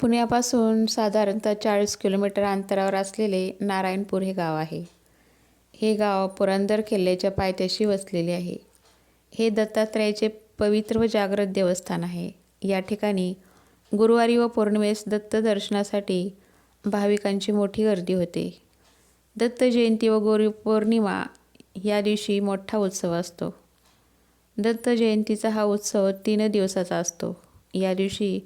पुण्यापासून साधारणतः चाळीस किलोमीटर अंतरावर असलेले नारायणपूर हे गाव आहे. हे गाव पुरंदर किल्ल्याच्या पायथ्याशी वसलेले आहे. हे दत्तात्रयाचे पवित्र व जागृत देवस्थान आहे. या ठिकाणी गुरुवारी व पौर्णिमेस दत्त दर्शनासाठी भाविकांची मोठी गर्दी होते. दत्त जयंती व गुरु पौर्णिमा या दिवशी मोठा उत्सव असतो. दत्त जयंतीचा हा उत्सव तीन दिवसाचा असतो. या दिवशी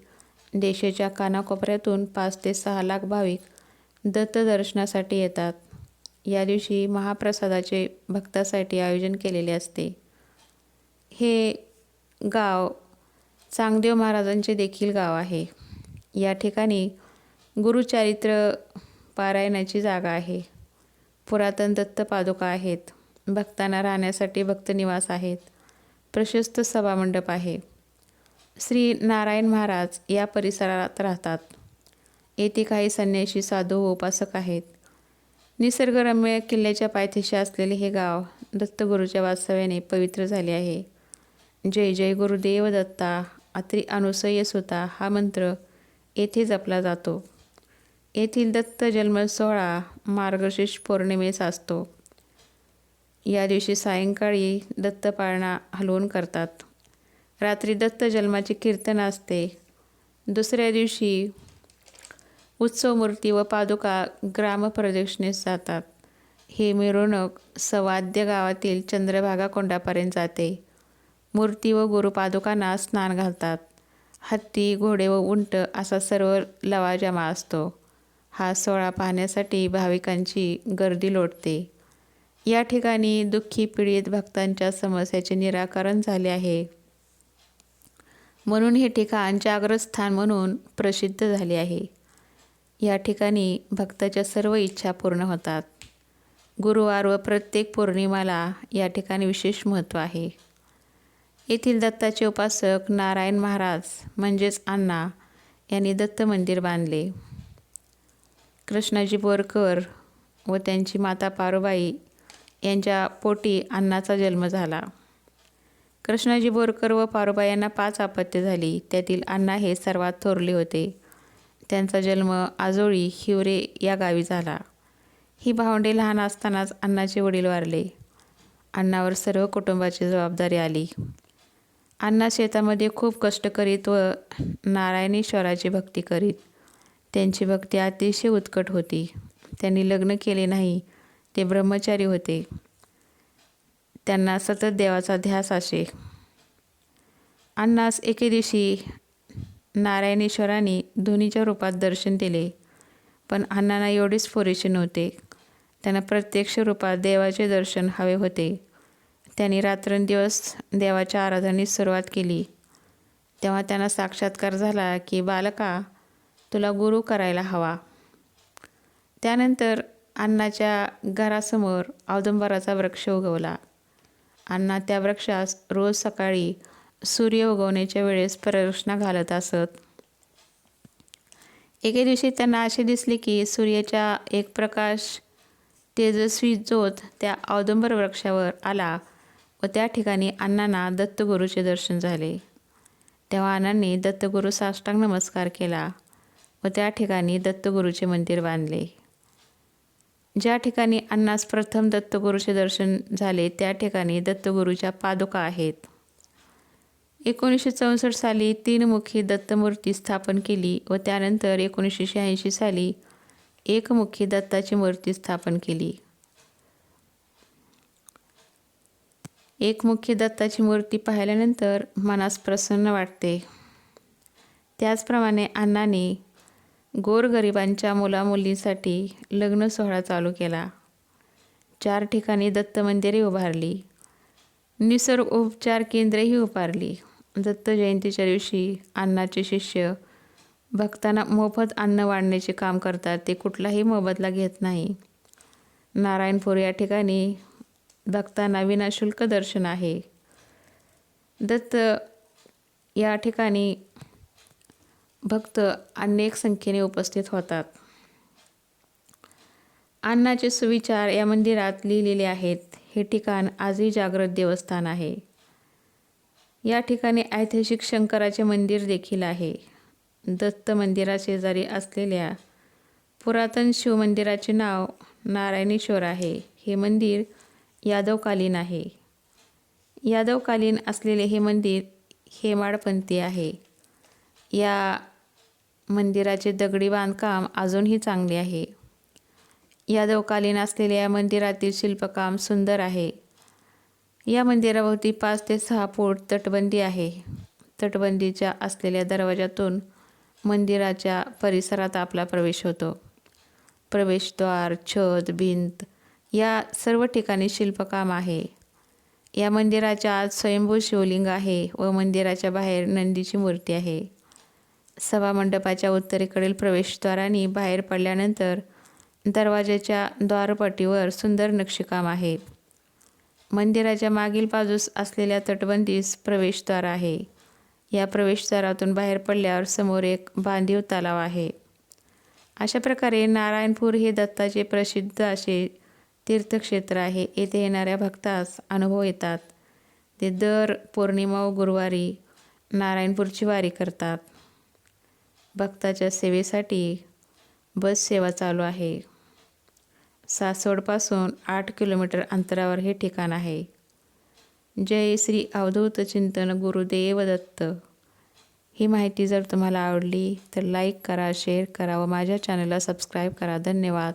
देशाच्या कानाकोपऱ्यातून पाच ते सहा लाख भाविक दत्त दर्शनासाठी येतात. या दिवशी महाप्रसादाचे भक्तासाठी आयोजन केलेले असते. हे गाव चांगदेव महाराजांचे देखील गाव आहे. या ठिकाणी गुरुचारित्र पारायणाची जागा आहे. पुरातन दत्त पादुका आहेत. भक्तांना राहण्यासाठी भक्तनिवास आहेत. प्रशस्त सभामंडप आहे. श्री नारायण महाराज या परिसरात राहतात. येथे काही संन्याशी साधू उपासक आहेत. निसर्गरम्य किल्ल्याच्या पायथ्याशी असलेले हे गाव दत्तगुरूच्या वास्तव्याने पवित्र झाले आहे. जय जय गुरुदेव दत्ता अत्री अनुसय सुता हा मंत्र येथे जपला जातो. येथील दत्त जन्म सोहळा मार्गशीर्ष पौर्णिमेस असतो. या दिवशी सायंकाळी दत्तपाळणा हलवून करतात. रात्री दत्त जन्माचे कीर्तन असते. दुसऱ्या दिवशी उत्सव मूर्ती व पादुका ग्रामप्रदक्षिणेस जातात. हे मिरवणूक सवाद्य गावातील चंद्रभागा कोंडापर्यंत जाते. मूर्ती व गुरुपादुकांना स्नान घालतात. हत्ती घोडे व उंट असा सर्व लवाजमा असतो. हा सोहळा पाहण्यासाठी भाविकांची गर्दी लोटते. या ठिकाणी दुःखी पीडित भक्तांच्या समस्याचे निराकरण झाले आहे. म्हणून हे ठिकाण जागृतस्थान म्हणून प्रसिद्ध झाले आहे. या ठिकाणी भक्ताच्या सर्व इच्छा पूर्ण होतात. गुरुवार व प्रत्येक पौर्णिमाला या ठिकाणी विशेष महत्त्व आहे. येथील दत्ताचे उपासक नारायण महाराज म्हणजेच अण्णा यांनी दत्त मंदिर बांधले. कृष्णाजी बोरकर व त्यांची माता पारुबाई यांच्या पोटी अण्णाचा जन्म झाला. कृष्णाजी बोरकर व पारोबा यांना पाच अपत्य झाली. त्यातील अण्णा हे सर्वात थोरले होते. त्यांचा जन्म आजोळी हिवरे या गावी झाला. ही भावंडे लहान असतानाच अण्णाचे वडील वारले. अण्णावर सर्व कुटुंबाची जबाबदारी आली. अण्णा शेतामध्ये खूप कष्ट करीत व नारायणेश्वराची भक्ती करीत. त्यांची भक्ती अतिशय उत्कट होती. त्यांनी लग्न केले नाही. ते ब्रह्मचारी होते. त्यांना सतत देवाचा ध्यास असे. अण्णास एके दिवशी नारायणेश्वरांनी धुनीच्या रूपात दर्शन दिले पण अण्णांना एवढेच पुरेसे नव्हते. त्यांना प्रत्यक्ष रूपात देवाचे दर्शन हवे होते. त्यांनी रात्रंदिवस देवाच्या आराधनेस सुरुवात केली. तेव्हा त्यांना साक्षात्कार झाला की बालका तुला गुरु करायला हवा. त्यानंतर अण्णाच्या घरासमोर औदुंबराचा वृक्ष उगवला. अण्णा त्या वृक्षास रोज सकाळी सूर्य उगवण्याच्या वेळेस प्रदक्षिणा घालत असत. एके दिवशी त्यांना असे दिसले की सूर्याच्या एक प्रकाश तेजस्वी ज्योत त्या औदुंबर वृक्षावर आला व त्या ठिकाणी अण्णांना दत्तगुरूचे दर्शन झाले. तेव्हा अण्णांनी दत्तगुरू साष्टांग नमस्कार केला व त्या ठिकाणी दत्तगुरूचे मंदिर बांधले. ज्या ठिकाणी अण्णास प्रथम दत्तगुरूचे दर्शन झाले त्या ठिकाणी दत्तगुरूच्या पादुका आहेत. एकोणीसशे चौसष्ट साली तीनमुखी दत्तमूर्ती स्थापन केली व त्यानंतर एकोणीसशे शहाऐंशी साली एकमुखी दत्ताची मूर्ती स्थापन केली. एकमुखी दत्ताची मूर्ती पाहिल्यानंतर मनास प्रसन्न वाटते. त्याचप्रमाणे अण्णाने गोरगरिबांच्या मुलामुलींसाठी लग्न सोहळा चालू केला. चार ठिकाणी दत्त मंदिरे उभारली. निसर्ग उपचार केंद्रेही उभारली. दत्त जयंतीच्या दिवशी अन्नाचे शिष्य भक्तांना मोफत अन्न वाढण्याचे काम करतात ते कुठलाही मोबदला घेत नाही. नारायणपूर या ठिकाणी भक्तांना विनाशुल्क दर्शन आहे. दत्त या ठिकाणी भक्त अनेक संख्येने उपस्थित होतात. अण्णाचे सुविचार या मंदिरात लिहिलेले आहेत. हे ठिकाण आजही जागृत देवस्थान आहे. या ठिकाणी ऐतिहासिक शंकराचे मंदिर देखील आहे. दत्त मंदिराशेजारी असलेल्या पुरातन शिवमंदिराचे नाव नारायणेश्वर आहे. हे मंदिर यादवकालीन आहे. यादवकालीन असलेले हे मंदिर हेमाडपंथी आहे. या मंदिराचे दगडी बांधकाम अजूनही चांगले आहे. यादवकालीन असलेल्या या मंदिरातील शिल्पकाम सुंदर आहे. या मंदिराभोवती पाच ते सहा फूट तटबंदी आहे. तटबंदीच्या असलेल्या दरवाजातून मंदिराच्या परिसरात आपला प्रवेश होतो. प्रवेशद्वार छत भिंत या सर्व ठिकाणी शिल्पकाम आहे. या मंदिराच्या आत स्वयंभू शिवलिंग आहे व मंदिराच्या बाहेर नंदीची मूर्ती आहे. सभामंडपाच्या उत्तरेकडील प्रवेशद्वाराने बाहेर पडल्यानंतर दरवाजाच्या द्वारपट्टीवर सुंदर नक्षीकाम आहे. मंदिराच्या मागील बाजूस असलेल्या तटबंदीस प्रवेशद्वार आहे. या प्रवेशद्वारातून बाहेर पडल्यावर समोर एक बांधीव तलाव आहे. अशा प्रकारे नारायणपूर हे दत्ताचे प्रसिद्ध असे तीर्थक्षेत्र आहे. येथे येणाऱ्या भक्तास अनुभव येतात. ते दर पौर्णिमा व गुरुवारी नारायणपूरची वारी करतात. भक्ताच्या सेवेसाठी बस सेवा चालू आहे. सासवडपासून आठ किलोमीटर अंतरावर हे ठिकाण आहे. जय श्री अवधूत चिंतन गुरुदेव दत्त. ही माहिती जर तुम्हाला आवडली तर लाईक करा शेअर करा व माझ्या चॅनलला सबस्क्राईब करा. धन्यवाद.